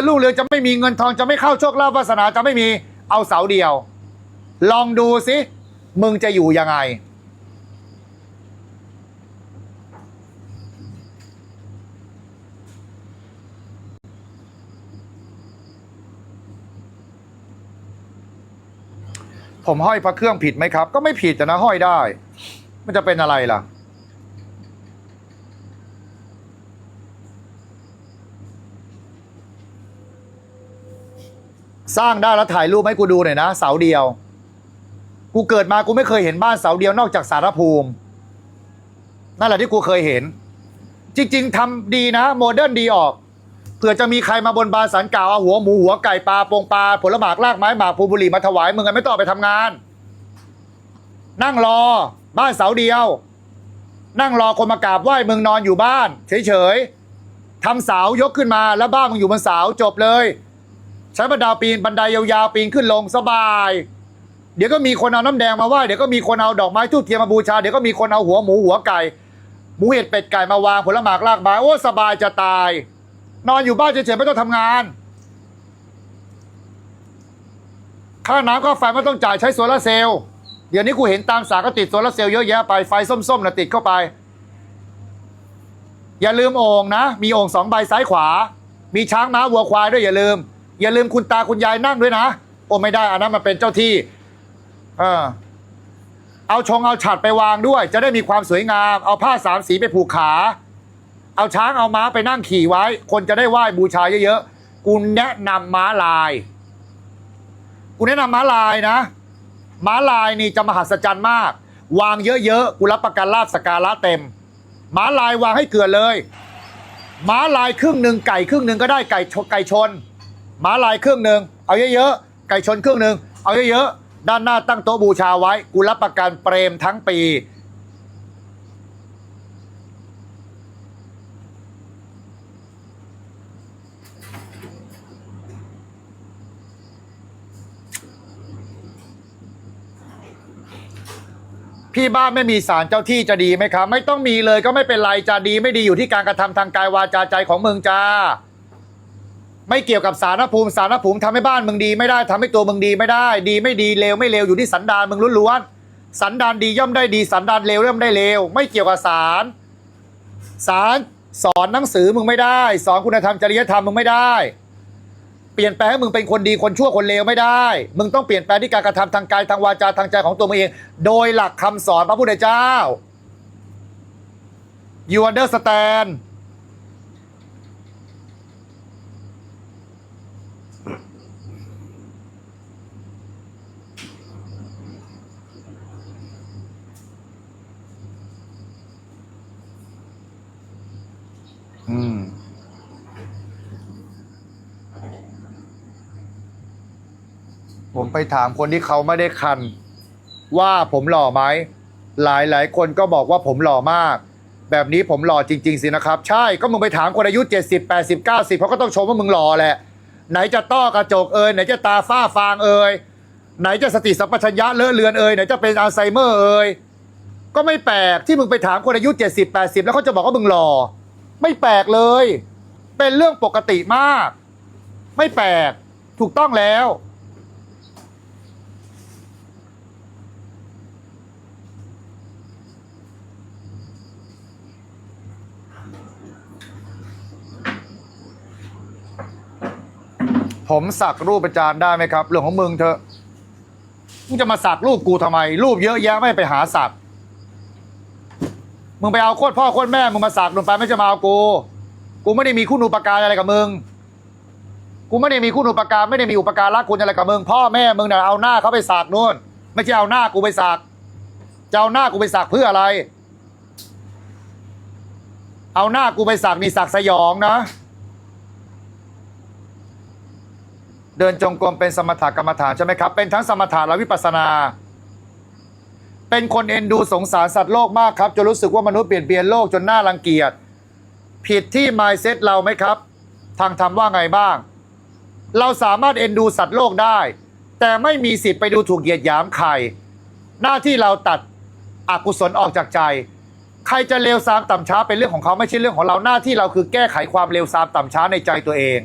ญรุ่งเรืองจะไม่มีเงินทองจะไม่เข้าโชคลาภวาสนาจะไม่มีเอาเสาเดียว ลองดูสิมึงจะอยู่ยังไง ผมห้อยพระเครื่องผิดไหมครับ ก็ไม่ผิดแต่นะห้อยได้ มันจะเป็นอะไรล่ะ สร้างได้แล้วถ่ายรูปให้กูดูหน่อยนะ เสาเดียว กูเกิดมากูไม่เคยเห็นบ้านเสาเดียวนอกจากสารภูมิ นั่นแหละที่กูเคยเห็น จริง ๆทำดีนะโมเดิร์นดีออกเผื่อจะมีใครมาบนบานสันกล่าวเอาหัวหมูหัวไก่ปลาโปงปลาผลหมากลากไม้หมากภูบุรีมาถวายมึงกันไม่ต้องไปทำงาน นั่งรอบ้านเสาเดียว นั่งรอคนมากราบไหว้มึงนอนอยู่บ้าน เฉยๆทำเสายกขึ้นมาแล้วบ้านมึงอยู่บนเสาจบเลย ใช้บันไดปีนบันไดยาวๆปีนขึ้นลงสบาย เดี๋ยวก็มีคนเอาน้ำแดงมาไหว้เดี๋ยวก็มีคนเอาดอกไม้ทูบเทียนมาบูชาเดี๋ยวก็มีคนเอาหัวหมูหัวไก่ หมูเห็ดเป็ดไก่มาวางผลหมากลากไม้โอ้สบายจะตาย นอนอยู่บ้านเฉยๆไม่ต้องทำงานค่าน้ำค่าไฟไม่ต้องจ่ายใช้โซลาร์เซลล์เดี๋ยวนี้กูเห็นตามสาก็ติดโซลาร์เซลล์เยอะแยะไปไฟส้มๆนะติดเข้าไป อย่าลืมโอ่งนะ มีโอ่งสองใบซ้ายขวา มีช้างม้าวัวควายด้วยอย่าลืม อย่าลืมคุณตาคุณยายนั่งด้วยนะ โอ้ไม่ได้อันนั้นมันเป็นเจ้าที่ เออ เอาชงเอาฉัดไปวางด้วย จะได้มีความสวยงาม เอาผ้าสามสีไปผูกขา เอาช้างเอาม้าไปนั่งขี่ไว้ คนจะได้ไหว้บูชาเยอะๆกูแนะนำม้าลายกูแนะนำม้าลายนะ ม้าลายนี่จะมหัศจรรย์มาก วางเยอะๆกูรับประกันลาบสการะเต็ม ม้าลายวางให้เกลือเลย ม้าลายครึ่งหนึ่งไก่ครึ่งหนึ่งก็ได้ไก่ไก่ชน หมาลายครึ่งหนึ่งเอาเยอะๆไก่ชนครึ่งหนึ่งเอาเยอะๆด้านหน้าตั้งโต๊ะบูชาไว้กูรับประกันเปรมทั้งปี พี่บ้านไม่มีสารเจ้าที่จะดีไหมครับ ไม่ต้องมีเลยก็ไม่เป็นไรจะดีไม่ดีอยู่ที่การกระทำทางกายวาจาใจของมึงจ้า ไม่เกี่ยวกับสารภูมิสารภูมิทำให้บ้านมึงดีไม่ได้ทำให้ตัวมึงดีไม่ได้ ดีไม่ดีเลวไม่เลวอยู่ที่สันดานมึงล้วนๆสันดานดีย่อมได้ดีสันดานเลวย่อมได้เลวไม่เกี่ยวกับสารสารสอนหนังสือมึงไม่ได้ สอนคุณธรรมจริยธรรมมึงไม่ได้ เปลี่ยนแปลงให้มึงเป็นคนดีคนชั่วคนเลวไม่ได้ มึงต้องเปลี่ยนแปลงที่การกระทำทางกายทางวาจาทางใจของตัวมึงเอง โดยหลักคำสอนพระพุทธเจ้า you understand อืม ผมไปถามคนที่เขาไม่ได้คัน ว่าผมหล่อไหม หลายหลายคนก็บอกว่าผมหล่อมาก แบบนี้ผมหล่อจริง ๆ สินะครับ ใช่ก็มึงไปถามคนอายุ 70 80 90เขาก็ต้องชมว่ามึงหล่อแหละ ไหนจะต้อกระจกเอ่ยไหนจะตาฝ้าฟางเอ่ยไหนจะสติสัมปชัญญะเลอะเลือนเอ่ยไหนจะเป็นอัลไซเมอร์เอ่ยก็ไม่แปลกที่มึงไปถามคนอายุ70 80 แล้วเขาจะบอกว่ามึงหล่อไม่แปลกเลย เป็นเรื่องปกติมาก ไม่แปลกถูกต้องแล้ว ผมสักรูปอาจารย์ได้ไหมครับ เรื่องของมึงเถอะมึงจะมาสักรูปกูทำไม รูปเยอะแยะไม่ไปหาสักมึงไปเอาโคตรพ่อโคตรแม่มึงมาสักลงไปไม่จะมาเอากูกูไม่ได้มีคุณอุปการอะไรกับมึงกูไม่ได้มีคุณอุปการไม่ได้มีอุปการรักคุณอะไรกับมึงพ่อแม่มึงเนี่ยเอาหน้าเขาไปสักนู่นไม่ใช่เอาหน้ากูไปสักจะเอาหน้ากูไปสักเพื่ออะไร เอาหน้ากูไปสักนี่สักสยองนะ เดินจงกรมเป็นสมถกรรมฐานใช่ไหมครับ เป็นทั้งสมถะและวิปัสนา เป็นคนเอ็นดูสงสารสัตว์โลกมากครับจนรู้สึกว่ามนุษย์เปลี่ยนเปลี่ยนโลกจนน่ารังเกียจ ผิดที่ mindset เราไหมครับ ทางธรรมว่าไงบ้าง เราสามารถเอ็นดูสัตว์โลกได้ แต่ไม่มีสิทธิ์ไปดูถูกเหยียดหยามใคร หน้าที่เราตัดอกุศลออกจากใจ ใครจะเลวทรามต่ำช้าเป็นเรื่องของเขาไม่ใช่เรื่องของเราหน้าที่เราคือแก้ไขความเลวทรามต่ำช้าในใจตัวเอง